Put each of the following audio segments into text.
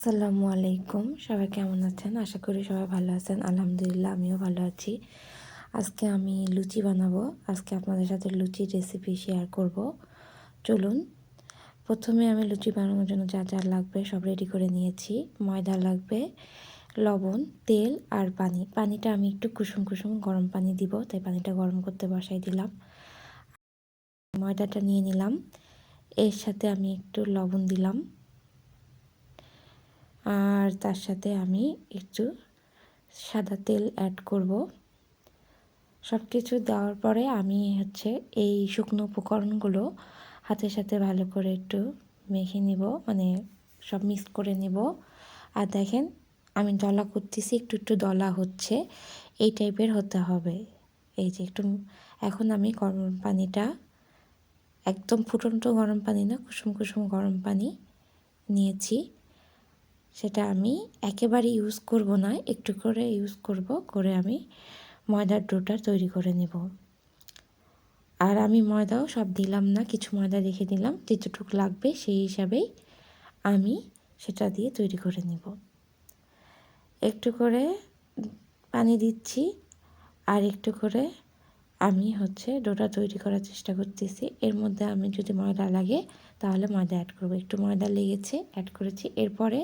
আসসালামু আলাইকুম। সবাই কেমন আছেন? আশা করি সবাই ভালো আছেন। আলহামদুলিল্লাহ, আমিও ভালো আছি। আজকে আমি লুচি বানাবো। আজকে আপনাদের সাথে লুচির রেসিপি শেয়ার করব। চলুন, প্রথমে আমি লুচি বানানোর জন্য যা যা লাগবে সব রেডি করে নিয়েছি। ময়দা লাগবে, লবণ, তেল আর পানি। পানিটা আমি একটু কুসুম কুসুম গরম পানি দিব, তাই পানিটা গরম করতে বসাই দিলাম। ময়দাটা নিয়ে নিলাম। এর সাথে আমি একটু লবণ দিলাম। আর তার সাথে আমি একটু সাদা তেল অ্যাড করব। সব কিছু দেওয়ার পরে আমি হচ্ছে এই শুকনো উপকরণগুলো হাতের সাথে ভালো করে একটু মেখে নিব মানে সব মিক্স করে নেব। আর দেখেন, আমি দলা করতেছি, একটু একটু দলা হচ্ছে। এই টাইপের হতে হবে। এই যে একটু, এখন আমি গরম পানিটা, একদম ফুটন্ত গরম পানি না, কুসুম কুসুম গরম পানি নিয়েছি। সেটা আমি একেবারে ইউজ করব না, একটু করে ইউজ করব, করে আমি ময়দার ডোটা তৈরি করে নেব। আর আমি ময়দাও সব দিলাম না, কিছু ময়দা রেখে দিলাম, যেটুকু লাগবে সেই হিসাবেই আমি সেটা দিয়ে তৈরি করে নেব। একটু করে পানি দিচ্ছি, আর একটু করে আমি হচ্ছে ডোটা তৈরি করার চেষ্টা করতেছি। এর মধ্যে আমি যদি ময়দা লাগে, তাহলে ময়দা অ্যাড করব। একটু ময়দা লেগেছে অ্যাড করেছি। এরপরে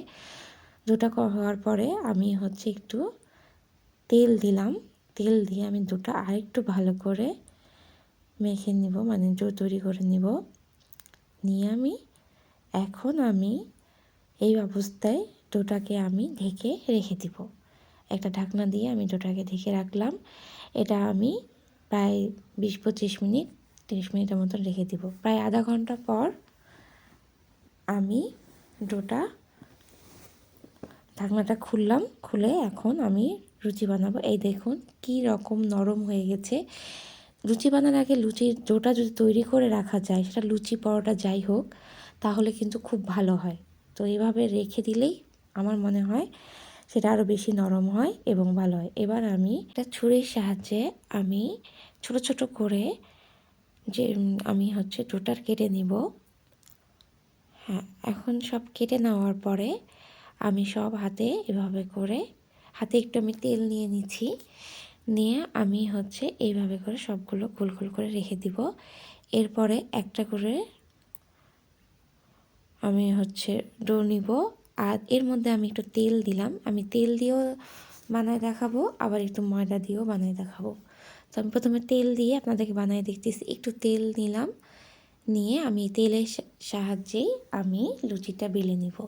দুটা হওয়ার পরে আমি হচ্ছে একটু তেল দিলাম। তেল দিয়ে আমি দুটো আরেকটু ভালো করে মেখে নিব মানে জো তৈরি করে নিব। নিয়ে আমি এখন আমি এই অবস্থায় ডোটাকে আমি ঢেকে রেখে দিব। একটা ঢাকনা দিয়ে আমি ডোটাকে ঢেকে রাখলাম। এটা আমি প্রায় বিশ পঁচিশ মিনিট, তিরিশ মিনিটের মতন রেখে দিব। প্রায় আধা ঘণ্টা পর আমি ডোটা ঢাকনাটা খুললাম, খুলে এখন আমি লুচি বানাবো। এই দেখুন কি রকম নরম হয়ে গেছে। লুচি বানার আগে লুচির জোটা যদি তৈরি করে রাখা যায়, সেটা লুচি পরোটা যাই হোক, তাহলে কিন্তু খুব ভালো হয়। তো এভাবে রেখে দিলেই আমার মনে হয় সেটা আরও বেশি নরম হয় এবং ভালো হয়। এবার আমি একটা ছুরির সাহায্যে আমি ছোট ছোট করে যে আমি হচ্ছে ডোটার কেটে নিব। হ্যাঁ এখন সব কেটে নেওয়ার পরে আমি সব হাতে এভাবে করে, হাতে একটু আমি তেল নিয়ে নিচ্ছি। নিয়ে আমি হচ্ছে এইভাবে করে সবগুলো গোল গোল করে রেখে দিব। এরপরে একটা করে আমি হচ্ছে ডো নিব। আর এর মধ্যে আমি একটু তেল দিলাম। আমি তেল দিয়েও বানায় দেখাবো, আবার একটু ময়দা দিয়েও বানায় দেখাবো। তো আমি প্রথমে তেল দিয়ে আপনাদেরকে বানায় দেখতেছি। একটু তেল নিলাম। নিয়ে আমি তেলের সাহায্যেই আমি লুচিটা বেলে নিব।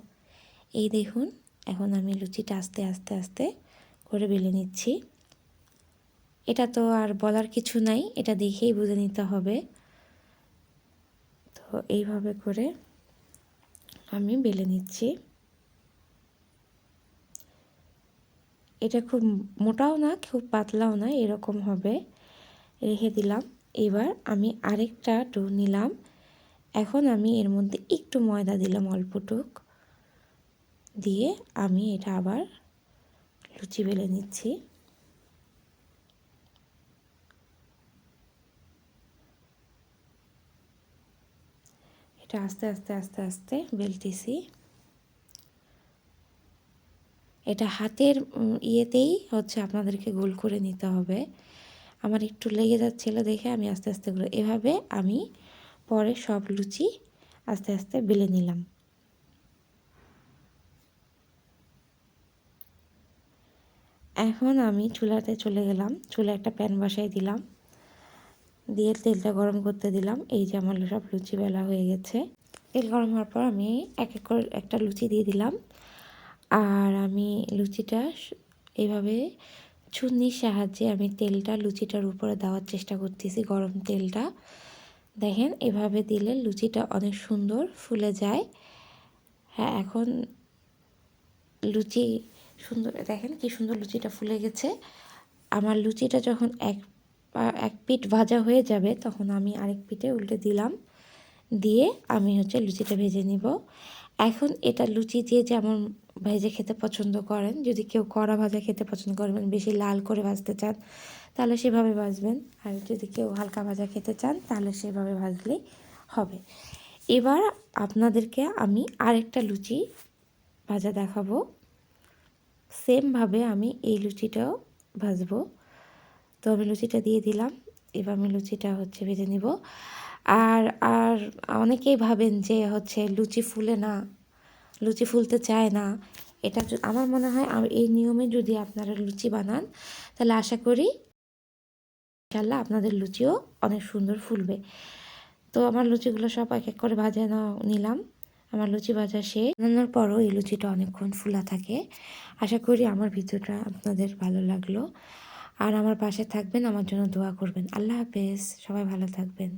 এই দেখুন, এখন আমি লুচিটা আস্তে আস্তে আস্তে করে বেলে নিচ্ছি। এটা তো আর বলার কিছু নাই, এটা দেখেই বুঝে নিতে হবে। তো এইভাবে করে আমি বেলে নিচ্ছি। এটা খুব মোটাও না, খুব পাতলাও না, এরকম হবে। রেখে দিলাম। এবার আমি আরেকটা ডো নিলাম। এখন আমি এর মধ্যে একটু ময়দা দিলাম অল্পটুক। দিয়ে আমি এটা আবার লুচি বেলে নিচ্ছি। এটা আস্তে আস্তে আস্তে আস্তে বেলতেছি। এটা হাতের ইয়েতেই হচ্ছে আপনাদেরকে গোল করে নিতে হবে। আমার একটু লেগে যাচ্ছিল দেখে আমি আস্তে আস্তে করে এভাবে আমি পরে সব লুচি আস্তে আস্তে বেলে নিলাম। এখন আমি চুলাতে চলে গেলাম। চুলে একটা প্যান বসাই দিলাম। দিয়ে তেলটা গরম করতে দিলাম। এই যে আমার সব লুচি বেলা হয়ে গেছে। তেল গরম হওয়ার পর আমি এক এক করে একটা লুচি দিয়ে দিলাম। আর আমি লুচিটা এইভাবে চুন্নির সাহায্যে আমি তেলটা লুচিটার উপরে দেওয়ার চেষ্টা করতেছি, গরম তেলটা। দেখেন, এভাবে দিলে লুচিটা অনেক সুন্দর ফুলে যায়। হ্যাঁ এখন লুচি সুন্দর, দেখেন কি সুন্দর লুচিটা ফুলে গেছে। আমার লুচিটা যখন এক এক পিঠ ভাজা হয়ে যাবে, তখন আমি আরেক পিঠে উল্টে দিলাম। দিয়ে আমি হচ্ছে লুচিটা ভেজে নিব। এখন এটা লুচি দিয়ে যেমন ভেজে খেতে পছন্দ করেন, যদি কেউ কড়া ভাজা খেতে পছন্দ করবেন বেশি লাল করে ভাজতে চান, তাহলে সেভাবে ভাজবেন। আর যদি কেউ হালকা ভাজা খেতে চান, তাহলে সেভাবে ভাজলেই হবে। এবার আপনাদেরকে আমি আরেকটা লুচি ভাজা দেখাবো। সেমভাবে আমি এই লুচিটাও ভাজবো। তো আমি লুচিটা দিয়ে দিলাম, এবার আমি লুচিটা হচ্ছে ভেজে নিব। আর আর অনেকেই ভাবেন যে হচ্ছে লুচি ফুলে না, লুচি ফুলতে চায় না। এটা আমার মনে হয় এই নিয়মে যদি আপনারা লুচি বানান, তাহলে আশা করি ইনশাল্লাহ আপনাদের লুচিও অনেক সুন্দর ফুলবে। তো আমার লুচিগুলো সব এক এক করে ভাজা নিলাম। আমার লুচি ভাজা শেষ। বানানোর পরও এই লুচিটা অনেকক্ষণ ফুলা থাকে। আশা করি আমার ভিডিওটা আপনাদের ভালো লাগল। আর আমার পাশে থাকবেন, আমার জন্য দোয়া করবেন। আল্লাহ হাফেজ। সবাই ভালো থাকবেন।